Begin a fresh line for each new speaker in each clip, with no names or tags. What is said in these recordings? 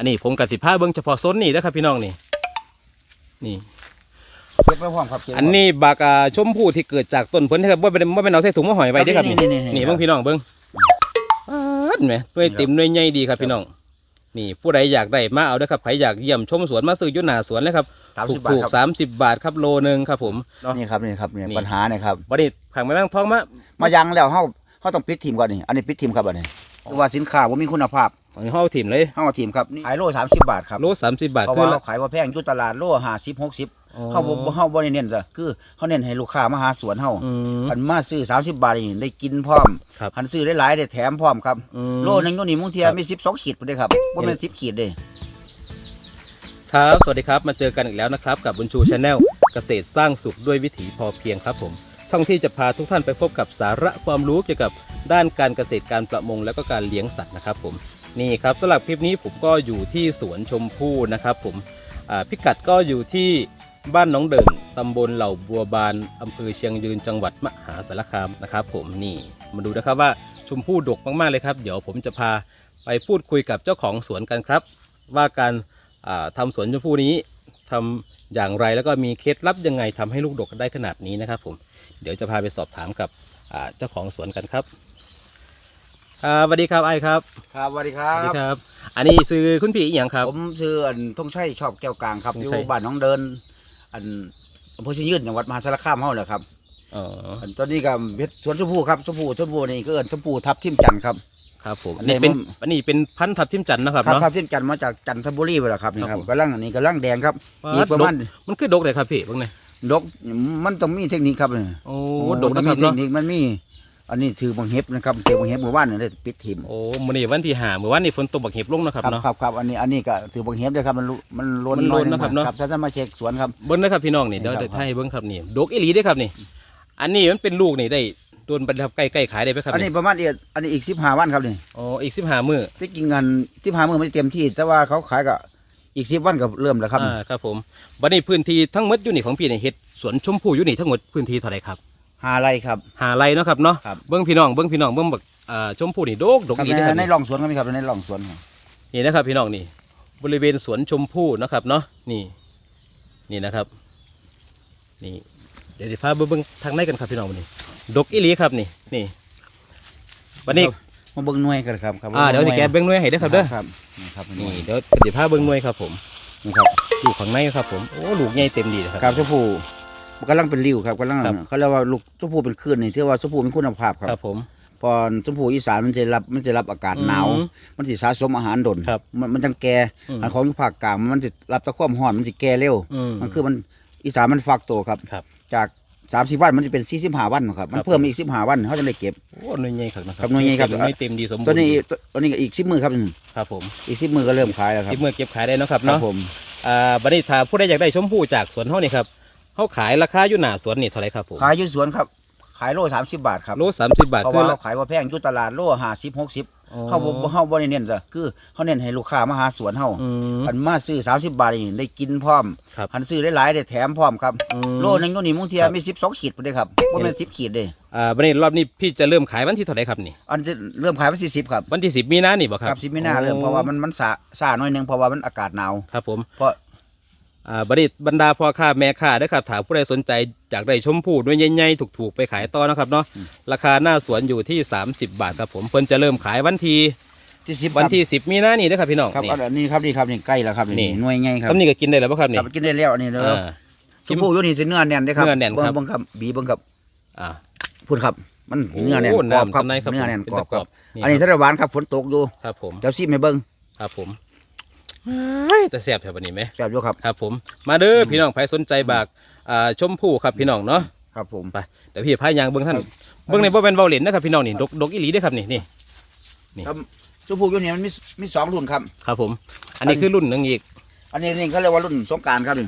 อันนี้ผมกับสิผ้าเบิ้งเฉพาะโซนนี่นะครับพี่น้องนี่ นี่
เก็บไว้พร้อมครับเก็บไว้
อันนี้บากาชมพู่ที่เกิดจากต้นเพิ่นนะครับว่าเป็นว่าเป็นเอาใส่ถุงมาหอยไว้เด้อครับนี่
นี่ๆๆๆ
นี่เบิ้งพี่น้องเบิ้งอ้าดแหมด้วยเต็มด้วยใหญ่ดีครับพี่น้อง นี่ผู้ใดอยากได้มาเอาเด้อครับใครอยากเยี่ยมชมสวนมาซื้ออยุ่หน้าสวนเลยครับ
สาม
ถู
สิ
ก
บบาท
ถูก
ครับ
สามสิบบาทครับโลนึงครับผมเนาะ
นี่ครับนี่ครับเนี่ย
นี่
ปัญหาเนี่ยครับ
วันนี้ขังมานั่งท้องมา
มายังแล้วเฮาเฮาต้องปิดทีมก่อนนี่ อันนี้ปิดทีมครับอันนี้คือว่าสินค้าบ่มีคุณภาพ
ของห้องถิ่มเลย
เฮาเอาทีมครับนี่ขายโล30บาทครับ
โลสามสิบบาท
เพราะ
คือ
ว่าเราขายว่าแพงอยู่ตลาดโล50 60เฮาบ่เฮาบ่ได้เน้นจ้ะคือเฮาเน้นให้ลูกค้ามาหาสวนเฮา
อืม
อันมาซื้อ30บาทนี่ได้กินพร้อม
ครับ
อันซื้อได้หลายได้แถมพร้อมครับ
อืม
โลนึงอยู่นี่บางเทีย
ครับ
มี12ขีดพุ่นเด้ครับบ่แม่น10ขีดเด้
ครับสวัสดีครับ มาเจอกันอีกแล้วนะครับ กับบุญชูชาแนลเกษตรสร้างสุขด้วยวิถีพอเพียงครับผม ช่องที่จะพาทุกท่านไปพบกับสาระความรู้เกี่ยวกับด้านการเกษตรการประมง และก็การเลี้ยงสัตว์นะครับผม นี่ครับสำหรับคลิปนี้ผมก็อยู่ที่สวนชมพู่นะครับ ผมพิกัดก็อยู่ที่บ้านน้องเดินตำบลเหล่าบัวบานอำเภอเชียงยืนจังหวัดมหาสารคามนะครับ ผมนี่มาดูนะครับว่าชมพู่ดกมากๆเลยครับ เดี๋ยวผมจะพาไปพูดคุยกับเจ้าของสวนกันครับ ว่าการอ่าทำสวนชมพู่นี้ทำอย่างไรแล้วก็มีเคล็ดลับยังไงทำให้ลูกดกได้ขนาดนี้นะครับ ผมเดี๋ยวจะพาไปสอบถามกับเจ้าของสวนกันครับ ครับสวัสดีครับไอครับ
ครับสวัสดีครั
สวัสดี
บ
ครับ อันนี้ซื้อคุณพี่อหย่างครับ
ผมชื่ออันทงชัยชอบแก้วกลางครับ
ธง
อยู่
ชัย
บ้านหน้องเดิน อันอำเภอเชียงยืนจังหวัดมหาสารคามเฮาแหละครับ
อ๋อ
อันตอนนี้ก็เพชรสวนชมพูครับชมพูชมพูนี่ก็เอิ้นชมพูทับทิมจันทร์ครับ
ครับผม
อั
อั
น
น
นี้
นี้เป็น
ผม
อันนี้เป็นพันธุ์ทับทิมจันทร์นะครับ
ครับ
เนาะ
ทับทิมจันทร์มาจากจันทบุรีไปแล้วครับนี่ค
ครั
รั
บบผม
กำลังอันนี้กำลังแดงครับ
ว้า
อีกประมาณ
ดกมันคือดกเลยครับพี่เบ้างไง
ดกมันต้องมีเทคนิคครับนี่
โอ้ดกนะค
มั
รับ
มีเท
เนาะ
คนิคมันมี อันนี้ถือบังเห็บนะครับถือบังเห็บหมู่บ้านนี่ได้ปิดทิม
โอ้มื้อนี้วันที่ห้าเมื่อวานนี้ฝนตกบักเห็บลงนะครับ
ครับ
เนาะ
ครับครับอันนี้อันนี้ก็ถือบังเห็บด้วยครับมันลุมันล้น
มันล้น
อยหง
นะครับเนาะ
ครับถ้าท่านมาเช็คสวนครับ
เบิ้งนะครับพี่น้องนี่
นี่
เดี๋ยว
ครับ
เดี๋ยวให้เบิ้งครับนี่ดกอีหลีเด้อครับนี่ อันนี้มันเป็นลูกนี่ได้โดนบรรทับใกล้ๆขายได้ไหมครับ
อันนี้ประมาณอีกอันนี้อีกสิบห้าวันครับนี่
อ๋ออีกสิบห้ามื้อ
ที่จริงงานที่ผ่านมือไม่เต็มที่ แต่ว่าเขาขายก็อีกสิบวันก็เริ่มแล้วครับ
อ่าครับผมบัดนี้พื้นที่ทั้งหมดอยู่นี่ของพี่นี่เฮ็ดสวนชมพู่อยู่นี่ทั้งหมดพื้นที่เท่าไหร่ครับ
หาอะไรครับ
หาไรเนาะครับเนาะ
ครับ
เบิ้งพี่น้องเบิ้งพี่น้องเบิ้งบักอ่าชมพู่นี่ดกดก
ครับ
อีหลีเด้อครับ
ในใน
นี่
ร่องสวนก็มีครับในร่องสวนครับ
นี่นะครับ พี่น้องนี่ บริเวณสวนชมพู่นะครับเนาะนี่ นี่นะครับ นี่ เดี๋ยวจะพาไปเบิ่งทางในกันครับพี่น้องวันนี้ ดกอีหลีครับนี่นี่วันนี้
มาเบิ่งหน่วยกันครับครับ
อ่าเดี๋ยวจะแกะเบิ่งหน่วยให้เด้อครับเด้อ
ครับนี่ครับหน่
นี่
วย
เดี๋ยวเดี๋ยวพาเบิ่งหน่วยครับ ผม
นี่ครับ
อยู่ข้างในครับผมโอ้ลูกใหญ่เต็มดีเลยค
ครั
รั
บบชมพูมัน กำลังเป็นริ้วครับกำลัง
ครับ
เขาเรียกว่าลูกชมพูเป็นคลื่นนี่ที่ว่าชมพูมีคุณภาพค
ครั
รั
บบผม
พอชมพูอีสานมันจะรับมันจะรับอากาศหนาว
อืม
มันจะสะสมอาหารดน
ครับ
มันมันจังแก่
อืม
อันของอยู่ภาคกลางมันจะรับแตะความร้อนมันจะแก่เร็ว
อืม
มันคือมันอีสานมันฟักตัวครับ
ครับ
จากสามสิบวันมันจะเป็นสี่สิบห้าวันครับ มัน
ครับ
เพิ่มอีกสิบห้าวันเขาจะได้เก็บ
โอ้หน่วยใหญ่ครับนะค
ครั
รับบ
หน่วยใหญ่ครับ
เต็มไม่เต็มดีสมบูรณ์
ตัวนี้ตัวตัวนี้ก็อีกสิบมือครับ
ครับผม
อีกสิบมือก็เริ่มขายแล้วครับ
ที่เมื่อเก็บขายได้เนาะครับ
ครับ
เนาะ
ผม
อ่าบัดนี้ถ้าผู้ใดอยากได้ชมพู่จากสวนเฮานี่ครับ เฮาขายราคาอยู่หน้าสวนนี่เท่าไหร่ครับผม
ขายอยู่สวนครับ ขายโลสามสิบบาทครับ
โลสามสิบบาท
เพราะ
คือ
ว่า
ละ
เราขายว่าแพงอยู่ตลาดโลห้าสิบหกสิบ
อ๋อ
เขาบ่เขาบ่ได้เน้นจ้ะคือเขาเน้นให้ลูกค้ามาหาสวนเฮา
อืม
อันมาซื้อสามสิบบาทนี่ได้กินพร้อม
ครับ
อันซื้อได้หลายได้แถมพร้อมครับ
อืม
โลนึงตัวนี้บางเทีย
ครับ
มีสิบสองขีดไปเลยครับว่าเป็นสิบขีดเลย
อ่าวันนี้รอบนี้พี่จะเริ่มขายวันที่เท่าไหร่ครับนี่
อันจะเริ่มขายวันที่สิบครับ
วันที่สิบมีนานี่บ่ค
ค
รั
รั
บบ
สิบไม่น่าเริ่มเพราะว่ามันมันสาสาหน่อยหนึงเพราะว่ามันอากาศหนาว
ครับผม
เพราะ
อ่าบัดนี้บรรดาพ่อค้าแม่ค้าเด้อครับถ้าผู้ใดสนใจอยากได้ชมพู่ด้วยใหญ่ๆถูกๆไปขายต่อนะครับเนาะราคาหน้าสวนอยู่ที่ 30 บาทครับผมเพิ่นจะเริ่มขายวันที่
ที่สิบ
วันที่ 10 มีนานี่เด้อครับพี่น้อง
ครับ
นี่
อันนี้ครับนี่ครับนี่ใกล้แล้วครับ
นี่
นี่ หน่วยไงครับ
คำนี้ก็กินได้แล้วบ่ครับ
ค
นี่
รับกินได้แล้วอันนี้เด้อ
อ่า
ชมพู่อยู่นี่สิเนื้อแน่นเด้อครับ
เนื้อแน่นครับ
เบิ่งครับบีเบิ่งครับ
อ่า
พูดครับ มันเนื้อแน่น
โก
รอบครับำ
ข้างในครับ
เนื้อแน่น
เป็น
กรอบ
ตะ
ครับ
นี่
อันนี้
ครับ
ถ้าหวานครับฝนตกอยู่
ครับผม
เดี๋ยวซิมให้เบิ่ง
ครับผมเฮ้ย แต่แซ่บแถวบัดนี้ไหม
แซ่บอยู่ครับ
ครับผมมาเด้อพี่น้องใครสนใจบากอ่าชมพู่ครับพี่น้องเนาะ
ครับผม
ไปเดี๋ยวพี่พายางเบิ้งท่าน
ครับ
เบิ้งในบ่เป็นเบาเหรียญนะครับพี่น้องนี่ดกดกอีหลีเด้อครับนี่นี่ นี่
ครับชมพู่อยู่นี่มันมีมีสองรุ่นครับ
ครับผม อันนี้คือรุ่นหนึงอีก
อันนี้นี่เขาเรียกว่ารุ่นสงกรารครับนี่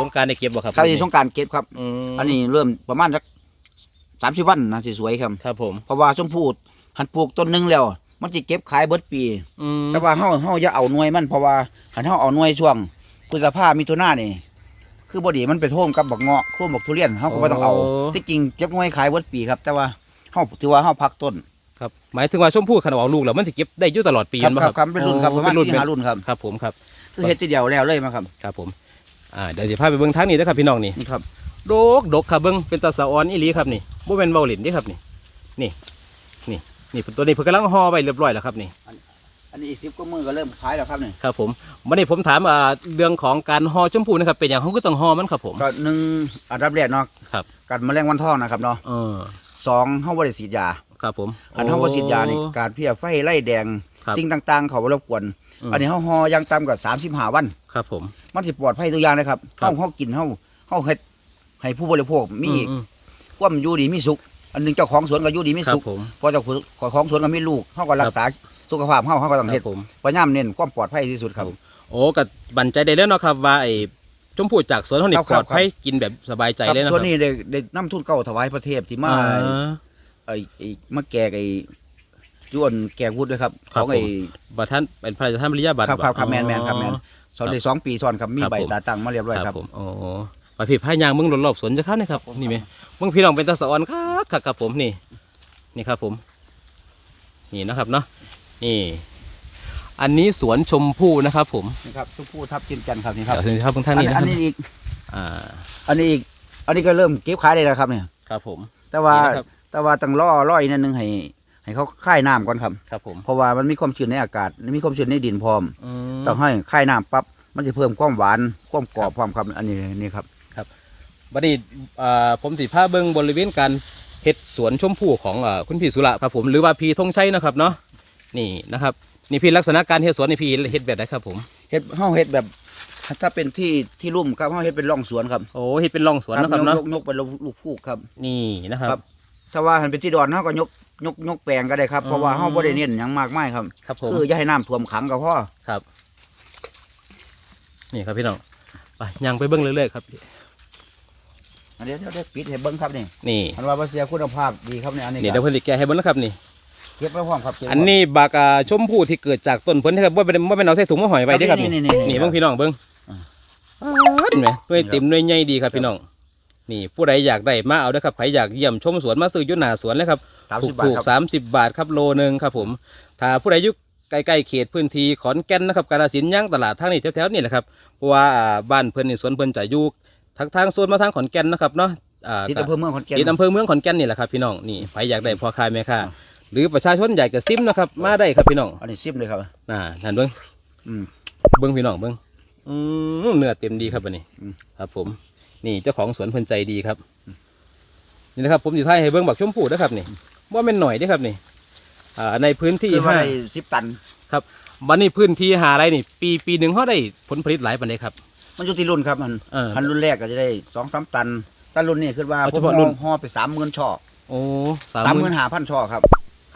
สงกรารในเก็บบ่ครับ
ครับนี่สงกรารเก็บครับ
อืม
อันนี้เริ่มประมาณสักสามสิบวันนะสิสวยครับ
ครับผม
เพราะว่าชมพู่หันปลูกต้นหนึงแล้ว มันจะเก็บขายเบิดปี
อืม
แต่ว่าเฮาเฮาอย่าเอาหน่วยมันเพราะว่าคันเฮาเอาหน่วยช่วงพฤษภามิถุนานี่ คือบ่ดีมันไปโท่มกับบักเงาะโท่มบักทุเรียนเฮาก็บ่ต้องเอาที่จริงเก็บหน่วยขายเบิดปีครับ แต่ว่าเฮาถือว่าเฮาพักต้น
ครับหมายถึงว่าชมพู่ขนาดออกลูกแล้วมันสิเก็บได้อยู่ตลอดปี
ครับ
แม่น
ค
บ่
รับครับเป็นรุ่นครับประมาณ
เป็นรุ่น
สี่ห้ารุ่นครับ
ครับผมครับ
คือเฮ็ดทีเดียวแล้วเลยมาครับ
ครับผมอ่าเดี๋ยวสิพาไปเบิ่งทางนี้เด้อครับพี่น้องนี่
นี่ครับ
โดกดกครับเบิ่งเป็นตาสะออนอีหลีครับนี่บ่แม่นเว้าเล่นเด้ครับนี่นี่นี่ นี่ตัวนี้เพิ่นกำลังห่อไว้เรียบร้อยแล้วครับนี่
อันนี้อีกสิบก็มือก็เริ่มขายแล้วครับนี่
ครับผมวันนี้ผมถามอ่าเรื่องของการห่อชมพูนะครับเป็นอย่างเขาก็ต้องห่อมันครับผม
ก็หนึ่งอันดับแรกเนาะ
ครับ
การแมลงวันทองนะครับเนาะ
เออ
สองเฮาบ่ได้ฉีดยา
ครับผม
อันเฮาบ่ฉีดยานี่
โอ้
การเพี้ยไฟไล่แดง
ครับ
สิ่งต่างๆ เขาบ่รบกวน
อืม
อันนี้เฮาห่ออยังต่ำกว่า35วัน
ครับผม
มันสิปลอดภัยทุกอย่างเลยครับ
ครับ
เฮาเฮากินเฮาเฮาเฮ็ดให้ผู้บริโภคมี
อืม
ความอยู่ดีมีสุข อันหนึงเจ้าของสวนก็อยู่ดีมี
ครั
สุ
บ
ข
ผม
พอเจ้าของสวนก็มีลูกเฮาก็รักษาสุขภาพเฮาเฮาก็ต้อง
ค
เฮ็
รั
ด
บผม
พยายามเน้นความปลอดภัยที่สุดครับ
โอ้ก็บันใจได้แล้วเนาะครับว่าไอ้ชมพูจากสวนเขานี่
ครับ
ป
ครั
ล
บ
อดภัยกินแบบสบายใจ
ครับ
เลยนะค
ส่
รั
วน
บ
นี้ได้ได้นำทุนเก่าถวายพระเทพที่มา
อ่า
ไอ้ไอ้มาแก่ไอ้ยวนแก่วุฒิด้วยครับ
ครั
ข
บ
องไอ้
บัตรท่านเป็นพระราชทานปริญญาบัตร
ครับครับครับ
อ๋อ
แมนแมนครับแมนสอนได้สองปีซ้อนครับมี
ครับ
ใบ
ผม
ตาตั้งมาเรียบร้อย
ค
ค
รั
รั
บบผมโอ้ ไปผิดพายางมึงรอบๆสวนจะเข้านี่ครับนี่ไหมมึงพี่น้องเป็นตาสะออนครับครับครับผมนี่นี่ครับผม นี่นะครับเนาะนี่ อันนี้สวนชมพู่นะครับ ผม
นี่ครับทุกผู้ทับทิมจันทร์ครับนี่ครับ
เดี๋ยวทีครับทางนี้นะค
อั
รับ
นนี้อีก
อ่า
อันนี้อีก อันนี้ก็เริ่มเก็บขายได้แล้วครับเนี่ย
ครับผม
แต่ว่า
นี่นะครับ
แต่ว่าต้องล่อล่ออีกนิดนึงให้ ให้เขาค่ายน้ำก่อนครับ
ครับผม
เพราะว่ามันมีความชื้นในอากาศมีความชื้นในดินพร้อม
อืม
ต้องให้ค่ายน้ำปั๊บมันจะเพิ่มความหวานความกรอบความครับอันนี้นี่ครับ
บัดนี้อ่าผมสิพาเบิ่งบริเวณการเฮ็ดสวนชมพู่ของอ่าคุณพี่สุระครับผมหรือว่าพี่ธงชัยนะครับเนาะนี่นะครับนี่พี่ลักษณะการเฮ็ดสวนนี่พี่เฮ็ดแบบไหนครับผม
เฮ็ดเฮาเฮ็ดแบบถ้าเป็นที่ที่ลุ่มครับเฮาเฮ็ดเป็นร่องสวนครับ
โอ้เฮ็ดเป็นร่องสวนนะครับเนาะ
ยกยกเป็นลูกฟูกครับ
นี่นะครับ
ครับถ้าว่าหันเป็นที่ดอนเฮาก็ยกยกยกแปลงก็ได้ครับ
อืม
เพราะว่าเฮาบ่ได้เน้นหยังมากมายครับ
ครับผม
คืออย่าให้น้ำท่วมขังก็พอ
ครับ นี่ครับพี่น้องไปย่างไปเบิ้งเรื่อยๆครับ
อันนี้เดี๋ยวเดี๋ยวปิดให้เบิ่งครับนี่
นี่
อันว่าบ่เสียคุณภาพดีครับนี่อันนี้
นี่เดี๋ยวเพิ่นสิแกะให้เบิ้งแล้วครับนี่
เก็บไว้พร้อมครับเก็บไว้
อันนี้บากาชมพู่ที่เกิดจากต้นเพิ่นนะครับว่าเป็นว่าเป็นเอาใส่ถุงมาห่อยไว้เด้อครับนี่
นี่นี่นี่
นี่เบิ้งพี่น้องเบิ้ง
อ่า
ป๊าดเห็นไหมด้วยเต็มด้วยใหญ่ดีครับพี่น้องนี่ผู้ใดอยากได้มาเอาเด้อครับใครอยากเยี่ยมชมสวนมาซื้ออยู่หน้าสวนเลยครับ
สาม
ถู
สิ
ก
บบาท
ถูก
ครับ
สามสิบบาทครับโลหนึ่งครับผมถ้าผู้ใดอยู่ใกล้ๆเขตพื้นที่ขอนแก่นนะครับกาฬสินธุ์ย่างตลาดทางนี้แถวๆนี่แหละครับเพราะว่าอ่าบ้านเพิ่นนี่สวนเพิ่นจะอยู่ ทางทางโซนมาทางขอนแก่นนะครับเนาะอ่า
ที่อำเภอเมืองขอนแก่น
ที่อำเภอเมืองขอนแก่นนี่แหละครับพี่น้องนี่ใครอยากได้พ่อค้าแม่ค้าหรือประชาชนอยากจะซิมนะครับมาได้ครับพี่น้อง
อันนี้ซิมเลยครับ
น่านั่นเบิ้ง
อืม
เบิ้งพี่น้องเบิ้งอืมเนื้อเต็มดีครับอันนี้
อืม
ครับ ผม นี่เจ้าของสวนเพิ่นใจดีครับนี่นะครับ ผมจะถ่ายให้เบิ้งบักชมพู่นะครับนี่ว่าเป็นหน่อยเด้อครับนี่อ่าในพื้นที่
คือว่า
ห้า
ได้สิบตัน
บันนี้พื้นที่หาอะไรนี่ ปีปีหนึ่งเขาได้ผลผลิตหลายปันเลยครับ
มันอยู่ที่รุ่นครับมัน
เออ
อันรุ่นแรกก็จะได้สองสามตันตันรุ่นนี้คือว่า
เอา
ผ
เฉ
ม
พาะรุ่น
ห่อไปสามหมื่นช่อ
โอ้
สามหมื่นห้าพันช่อครับ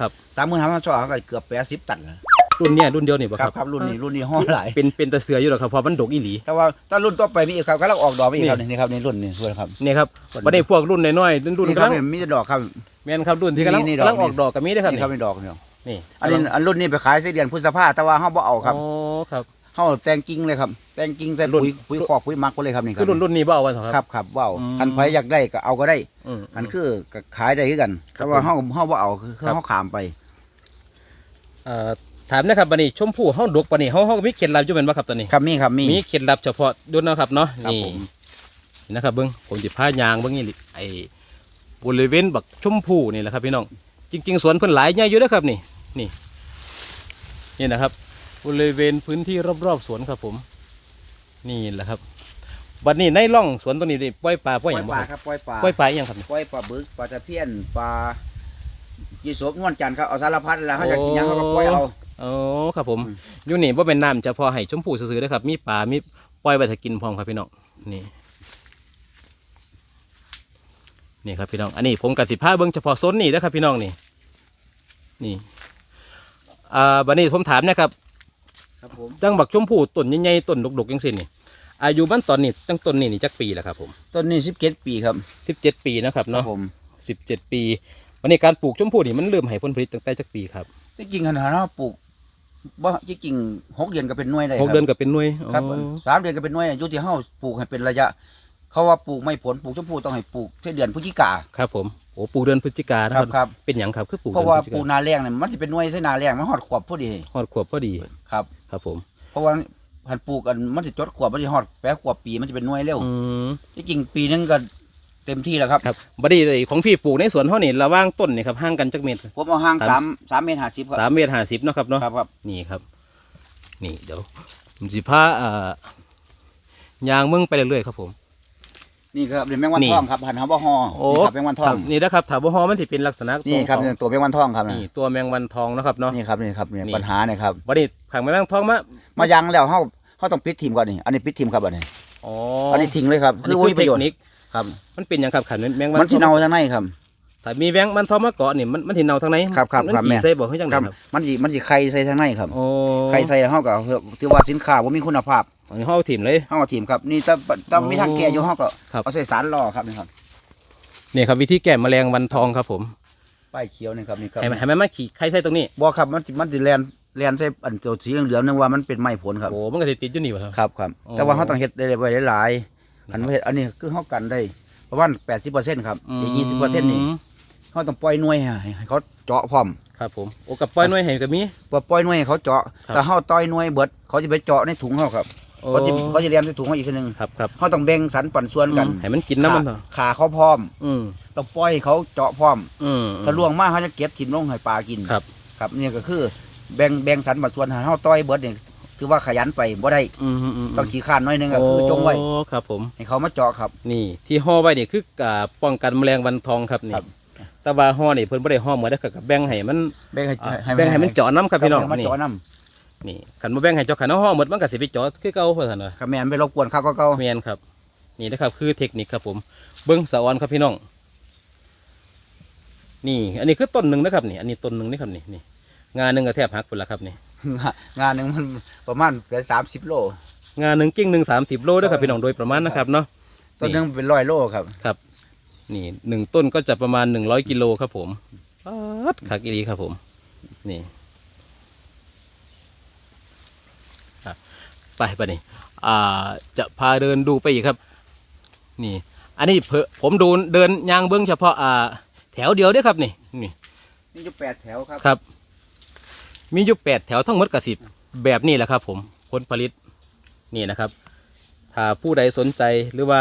ครับ
สามหมื่นห้าพันช่อเขาก็เกือบแปดสิบตันแล้ว
รุ่นเนี้ยรุ่นเดียวนี่บ่
ค
ค
รั
รั
บบครับรุ่นนี้รุ่นนี้ห่อหลาย
เป็นเป็นตะเสืออยู่หรอกครับเพราะมันดกอีหลี
แต่ว่าถ้ารุ่นต่อไปมีอีกครับก็เราออกดอกไปอีกครับ
นี่
นี่ครับนี่รุ่นนี่ด้วยครับ
เนี่ยครับบันนี้พวกรุ่นน้อยๆรุ่นรุ่น
นี่ค
กำ
รับ
ลัง
นี่มีแต่ดอกครับ
แม่นครับรุ่นที่กำลัง
นี่นี่ดอก
กำลังออกดอกกับมีได้อครับ
นี่
นี่
ครับเป็นดอกเนี่ย
นี่
อันนี้อันรุ่นนี้ไปขายไส้เดือนพฤษภาแต่ว่าเฮาบ่เอาครับ
อ๋อครับ
เฮาแต่งกิ่งเลยครับ แต่งกิ่งใส่
รุ่น
ปุ๋ยปุ๋ยคอกปุ๋ยหมักไปเลยครับนี่ค
คื
รั
อรุ่นรุ่นนี้บ่เอาวันเถอะ
ค
ค
รั
รับ บ
ครับว้าว
อืม
อันไผอยากได้ก็เอาก็ได้
อืม
อันคือก็ขายได้คือกัน
ครั
แต่
บ
ว่า
ผม
เฮาเฮาบ่เอาคือ
ครับ
เฮาขามไป
เอ่อถามนะครับบันนี้ชมพู่เฮาดกบันนี้เฮาเฮามีเคล็ดลับอยู่แม่นบ่ครับตอนนี้
ครับมีครับมี
มีเคล็ดลับเฉพาะด้วยเนาะครับเนาะ
ครับ
นี่
ผม
นะครับเบิ้งผมจิพายางเบิ้งนี่ลิไอ้บริเวณบักชมพู่นี่แหละครับพี่น้องจริง ๆ สวนเพิ่นหลายใหญ่อยู่นะครับนี่นี่นี่นะครับ บริเวณพื้นที่รอบๆสวนครับผม นี่แหละครับบัดนี้ในร่องสวนตรงนี้นี่ปล่อยปลาปล่อยหยัง
ป
บ่
ลา
ค
ครับรับปล่อยปลา
ปล่อยปลาอหยังครับนี่
ปล่อยปลาบึกปลาตะเพียนปลายีสบนวลจันทร์ครับเอาสารพัดแล้วเขาอยากกินหยังเขาก็ปล่อยเอา
อ๋อครับผม
อืม
อยู่นี่ว่าเป็นน้ำเฉพาะให้ชมพู่ซื้อๆนะครับ มีปลามีปล่อยไว้ถ้ากินพร้อมครับพี่น้องนี่นี่ครับพี่น้องอันนี้ผมกับสิบห้าเบิ้งเฉพาะโซนนี่นะครับพี่น้องนี่นี่อ่าบันนี้ผมถามนะครับ
ครับผม
จังบักชมพู่ต้นใหญ่ๆต้นดกๆยังสิ้นนี่ อายุมันตอนนี้จังต้นนี่นี่จักปีแล้วครับผม
ต้นนี้สิบเจ็ดปีครับ
สิบเจ็ดปีนะครับ
ครับ
เนาะ
ผม
สิบเจ็ดปีวันนี้การปลูกชมพู่นี่มันเริ่มให้ผลผลิตตั้งแต่จักปีครับ
ที่จริงขนาดเราปลูกว่าจริงๆหกเดือนก็เป็นหน่วยได้
หก
ครับ
เดือนกับเป็นหน่วย
ครับ
อ๋อ
สามเดือนก็เป็นหน่วยอยู่ที่เฮาปลูกให้เป็นระยะ เขาว่าปลูกไม่ผลปลูกชมพู่ต้องให้ปลูกที่เดือนพฤศจิกา
ครับผมโอ้ปลูกเดือนพฤศจิกานะ
ค
ค
รั
รั
บบครับ
เป็นหยังครับคือปลูก
เพราะ
ดือน
ว่า
พฤศจิ
ปู
กา
นาแรงเนี่ยมันสิเป็นหน่วยใส่นาแรงมันฮอดขวบพอดี
ฮอดขวบพอดี
ครับ
ครับผม
เพราะว่าพันปลูกกันมันสิจดขวบมันสิฮอดแปะขวบปีมันจะเป็นหน่วยเร็ว
อืม
ที่จริงปีนึงก็เต็มที่แล้วครับ
ครับบดนีเลยของพี่ปลูกในสวนเท่านี่ระหว่างต้นนี่ครับห่างกันจักเมตร
ผมเอาห่าง
ครั
สา
บ
มสามเมตรห้าสิบครับ
สามเมตรห้าสิบเนาะครับเนาะ
ครับครับ
นี่ครับ นี่เดี๋ยวผมสิพาอ่ายางมึงไปเรื่อยๆครับผม
นี่ครับเป็นแมงวัน
นี่
ทองครับพันธุ์ฮับบ่ฮอ
โอ้
นี่ครับแมงวันทอง
นี่นะครับถาบฮอมันที่เป็นลักษณะ
นี่ครับ
ของ
ตัวแมงวันทองครับ
นี่ตัวแมงวันทองเนาะครับเนาะ
นี่ครับนี่ครับนี่
นี่
ปัญหาเนี่ยครับ
บดนีผังแมงวันทองมา
มายังแล้วเฮาเฮาต้องปิดทีมก่อนนี่อันนี้ปิดทีมครับอันนี้
อ๋อ
อันนี้ทิ้งเลยครับ
อัน
คื
นี้
อ
คือ
มีป
เท
ระ
ค
โยชน์
นิค
ครับ
มันเป็นอย่างครับขันแมงวัน
มันสิเน่าจังไงครับ
ถ้ามีแมงมันทองมาเกาะนี่มันมันสิเน่าทางไหน
ครับครับ
มัน
ครับ
ขี่
แม่
ใส่บ่ให้จังได
ครับ
ครับ
มันสิมันสิไข่ใส่ทางในครับ
โอ้
ไข่ใส่แล้วเฮาก็ถือว่าสินค้าบ่มีคุณภาพ
อันนี้เฮาเอาถิ่มเลย
เฮาเอาทีมครับ นี่ถ้าถ้ามีทางแก้อยู่เฮาก็
ครับ
เอาใส่สารล่อครับนี่ครับ
นี่ครับวิธีแก้แมลงวันทองครับผม
ป้ายเขียวนี่ครับนี่ครับ
ให้มันให้มันมาขี่ใครใส่ตรงนี้
บ่ครับมันสิมันสิแลนแลนใส่อันตัวสีเหลืองๆนึงว่ามันเป็นไม้ผลครับ
โอ้มันก็สิติดอยู่นี่บ่ครับ
ครับครับ
อ๋อ
แต่ว่าเฮาต้องเฮ็ดได้ไว้หลายๆอันบ่เฮ็ดอันนี้คือเฮากันได้ประมาณ80%ครับอีก20%นี่
อืม
เฮาต้องปล่อยหน่วยให้ให้เขาเจาะพร้อม
ครับผมโอ้กับปล่อยหน่วยให้ก็มี
ปล่อยหน่วยให้เขาเจาะ
ครับ
แต่เฮาต่อยหน่วยเบิดเขาจะไปเจาะในถุงเฮาครับ
โอ้
เขาจะเขาจะเรียนในถุงเฮาอีกทีหนึง
ครับครับ
เขาต้องแบ่งสรรปันส่วนกัน
ให้มันกินน้ำมันเถอะ
ขาเขาพร้อม
อืม
ต้องปล่อยให้เขาเจาะพร้อม
อืม
ถ้าล่วงมาเขาจะเก็บถิ่มลงให้ปลากิน
ครับ
ครับนี่ก็คือ แบ่งแบ่งสรรปันส่วนให้เฮาต่อยเบิดนี่คือว่าขยันไปบ่ได้
อืมอืมอืม
ต้องขี้ข้านหน้อยหนึงก็คือจงไว้
โอ้ครับ ผม
ให้เขามาเจาะครับ
นี่ ที่ห่อไว้นี่คืออ่าป้องกันแมลงวันทองครับนี่
ครับ
แต่ว่าห่อนี่เพิ่นบ่ได้ห่อเหมือนได้อกับแบ่งให้มัน
แบ่งให้
อ่า
ให้
แบ่งให้มันเจาะน้ำครับพี่น้อง
ให้มัน
นี่
เจาะน้
นี่คันบ่แบ่งให้เจาะขันเอาห่อหมดมันก็สิไปเจาะคือเก่าเพิ่นซั่นน่ะำ
ครับแม่นไปรบกวนเขาก็เก่า
แม่นครับ นี่นะครับคือเทคนิคครับผม เบิ้งสะออนครับพี่น้อง นี่ อันนี้คือต้นหนึ่งนะครับนี่ อันนี้ต้นหนึ่งนี่ครับนี่นี่ งานหนึ่งก็แทบหักหมดแล้วครับนี่
งานหนึงมันประมาณเป็น30โล
งานหนึ่งกิ่งหนึ่งสามสิบโลด้วยครับพี่น้องโดยประมาณนะครับเนาะ
ต้นหนึงเป็นร้อยโลครับ
ครับ นี่หนึ่งต้นก็จะประมาณหนึ่งร้อยกิโลครับผมปัดคักอีดีครับผม นี่อะ ไปไปนี่อ่าจะพาเดินดูไปอีกครับ นี่ อันนี้เพอผมดูเดินยางเบื้องเฉพาะอ่าแถวเดียวเด้อครับนี่นี่
นี่อยู่แปดแถวครับ
ครับ มีอยู่แปดแถวทั้งหมดกสิบแบบนี้แหละครับ ผมผลผลิตนี่นะครับ ถ้าผู้ใดสนใจหรือว่า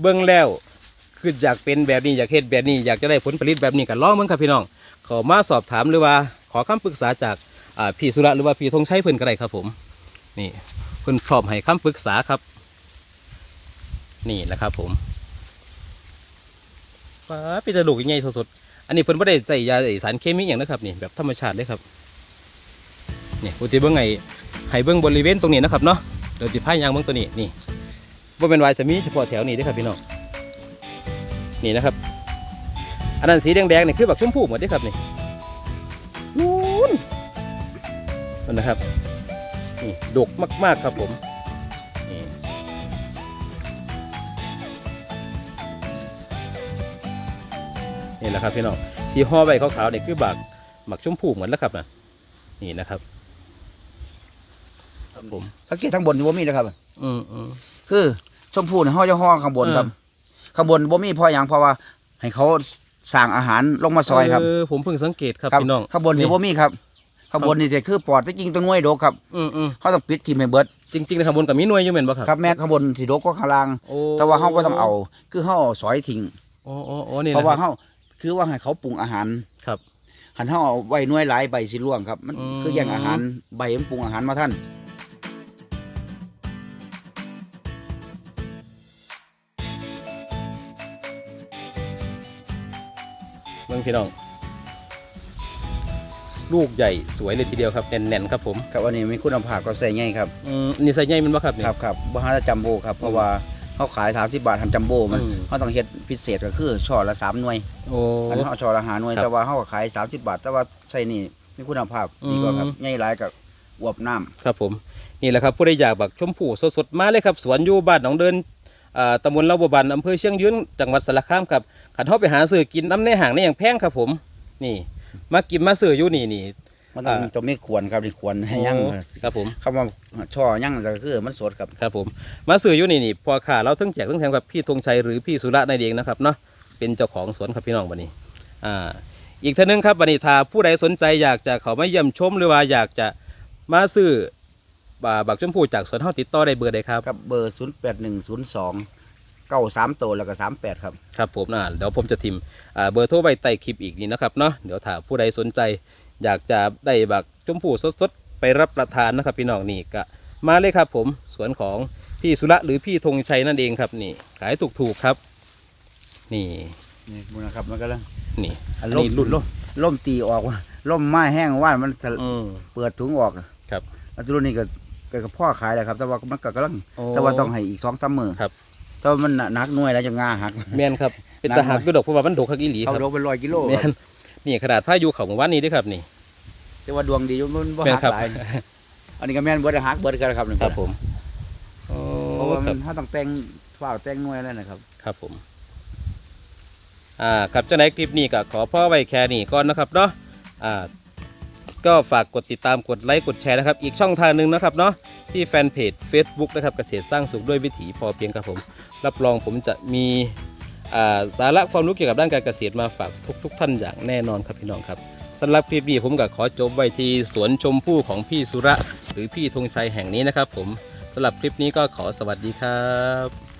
เบื้องแล้วคืออยากเป็นแบบนี้อยากเฮ็ดแบบนี้อยากจะได้ผลผลิตแบบนี้ก็ลองเบิ่งครับพี่น้องขอมาสอบถามหรือว่าขอคำปรึกษาจากอ่าพี่สุระหรือว่าพี่ธงชัยเพิ่นก็ได้ครับผม นี่ เพิ่นพร้อมให้คำปรึกษาครับ นี่แหละครับ ผมป้าพี่ตะลูกยังไงสดๆอันนี้เพิ่นบ่ได้ใส่ยาอ้สารเคมีอย่างนะครับนี่แบบธรรมชาติเลยครับนี่ผู้ที่เบิ่งไห้ให้เบิ่งบริเวณตรงนี้นะครับเนาะเดี๋ยวสิพายยางเบิ่งตัวนี้นี่บ่าเป็นวายจะมีเฉพาะแถวนี้ด้อครับพี่น้องนี่นะครับอันนั้นสีแดงๆนี่คือแบักชมพูหมดด้อครับนี่นู่นนะครับ นี่ดกมากๆครับผมนี่นี่แหละครับพี่น้องที่ห่อใบขาวๆเนี่ยคือบักหมักชมพูเหมือนแล้วครับนะนี่นะครับครับผม
สังเกตทั้งบนที่บ่มีนะครับ
อืมอืม
คือชมพู่เนี่ยเฮาจะห่อข้างบนครับ
เออ
ข้างบนบ่มีเพราะหยังเพราะว่า ให้เขาสั่งอาหารลงมาซอยครับ
เผมเพิ่งสังเกตครับ
ครับ
พี่น้อง
ข้างบนสิบ่มีครับ ข้างบนนี่จะคือปอดที่จริงตัวหน่วยดกครับ
อืมอืม
เฮาต้องปิดทีมให้เบิด
จริงๆในข้างบนกับมีหน่วยอยู่เหมือนบ่ครับ
ครับแม้ข้างบนสิดกก็ข้างล่าง
โอ้
แต่ว่าเฮาบ่ต้องเอา คือเฮาเอาสอยทิ้ง
โอ้โอ้โอ้นี่
เพราะว่า
คบ
เฮาคือว่าให้เขาปรุงอาหาร
ครับ
หันเฮาเอาไว้หน่วยหลายใบสิร่วงครับ มัน
อืม
คือแย่งอาหารใบมันปรุงอาหารมาท่าน
เมืองพี่น้อง ลูกใหญ่สวยเลยทีเดียวครับแน่นๆครับผม
ครับอันนี้มีคุณภาพก็ใส่ง่ายครับ
อืมนี่ใส่ใหญ่แมันบ่ครับนี่
ครับครับบ่หาแต่จัมโบ้ครับเพราะว่าเขาขาย30บาททันจัมโบ้มัน
อืม
เขาต้องเฮ็ดพิเศษก็คือช่อละสามหน่วย
โอ้
อันนี้เขาช่อละหาหน่วย
ครับ
แต่ว่าเขาก็ขาย30บาท แต่ว่าใส่นี่มีคุณภาพดีกว่าครับ
อืม
ใหญ่หลายกับอวบน้ำ
ครับผมนี่แหละครับผู้ใดอยากบักชมพู่สดๆมาเลยครับสวนอยู่บ้านหนองเดินอ่าตำบลเล่าบัวบันอำเภอเชียงยืนจังหวัดสระคามครับขันเขาไปหาซื้อกินน้ำในห่างในอย่างแพงครับผม นี่ มากินมาซื้ออยู่นี่นี่
มันต้อง
อ่า
ต้องไม่ควรครับนี่ควรให้ยั่ง
โอ้ครับผม
คำว่าช่อยั่งก็คือมันสดครับ
ครับผมมาซื้ออยู่นี่นี่พอขาเราทั้งแจกทั้งแถมกับพี่ธงชัยหรือพี่สุระในนเองนะครับเนาะเป็นเจ้าของสวนครับพี่น้องวันนี้อ่าอีกท่านหนึงครับวันนี้ถ้าผู้ใดสนใจอยากจะเข้ามาเยี่ยมชมหรือว่าอยากจะมาซื้อบ่าบักชมพูจากสวนเฮาติดต่อได้เบอร์ใดครับ
กับเบอร์ 0 8 1 0 2 9 3โตวแล้วก็38ครับ
ครับผมนะเดี๋ยวผมจะทิมอ่าเบอร์โทรไว้ใต้คลิปอีกนี่นะครับเนาะเดี๋ยวถ้าผู้ใดสนใจ อยากจะได้บักชมพูสดๆไปรับประทานนะครับพี่น้องนี่ก็มาเลยครับผมสวนของพี่สุระหรือพี่ธงชัยนั่นเองครับนี่ ขายถูกๆครับ นี่
นี่มูนะครับมันก็แล้ว
นี่
อั
อั
น
น
ล่ม
นี้รุ่น
ล่มล่มตีออกว่าล่มไม้แห้งว่านมันจะ
อืม
เปิดถุงออก
ครับ
อันรุ่นนี้ก็ก็ก็พ่อขายแหละครับ แต่ว่ามันก็กำลัง
โอ้
แต่ว่าต้องให้อีกสองสามมือ
ครับ
แต่ว่ามันหนักหน่วยแล้วจะงาหัก
แม่นครับเป็นตาหักด้วยดอกเพราะว่ามันดกขักอีหลีค
เขา
รับ
ลงเป็นร้อยกิโล
แม่
ครับ
นนี่ขนาดพายุเขาของวันนี้ด้วยครับนี่
แต่ว่าดวงดีอยู่มันบ่
แม่น
หัก
ครับ
หลายอันนี้ก็แม่นเบิดหักเบิดกันครับนี่
ครับผมโอ้
เพราะว่า
ค
มั
รับ
นถ้าต้องแต่งฝ้าวแต่งหน่วยแล้วนะครับ
ครับผมอ่าครับจังไหนคลิปนี้ก็ขอพ่อไว้แค่นี้ก่อนนะครับเนาะอ่าก็ฝากกดติดตามกดไลค์กดแชร์นะครับ อีกช่องทางหนึ่งนะครับเนาะ ที่แฟนเพจ Facebook นะครับเกษตรสร้างสุขด้วยวิถีพอเพียงครับผม รับรองผมจะมีสาระความรู้เกี่ยวกับด้านการเกษตรมาฝากทุกทกท่านอย่างแน่นอนครับพี่น้องครับสำหรับคลิปนี้ผมก็ขอจบไว้ที่สวนชมพู่ของพี่สุระ หรือพี่ธงชัยแห่งนี้นะครับผมสำหรับคลิปนี้ก็ขอสวัสดีครับ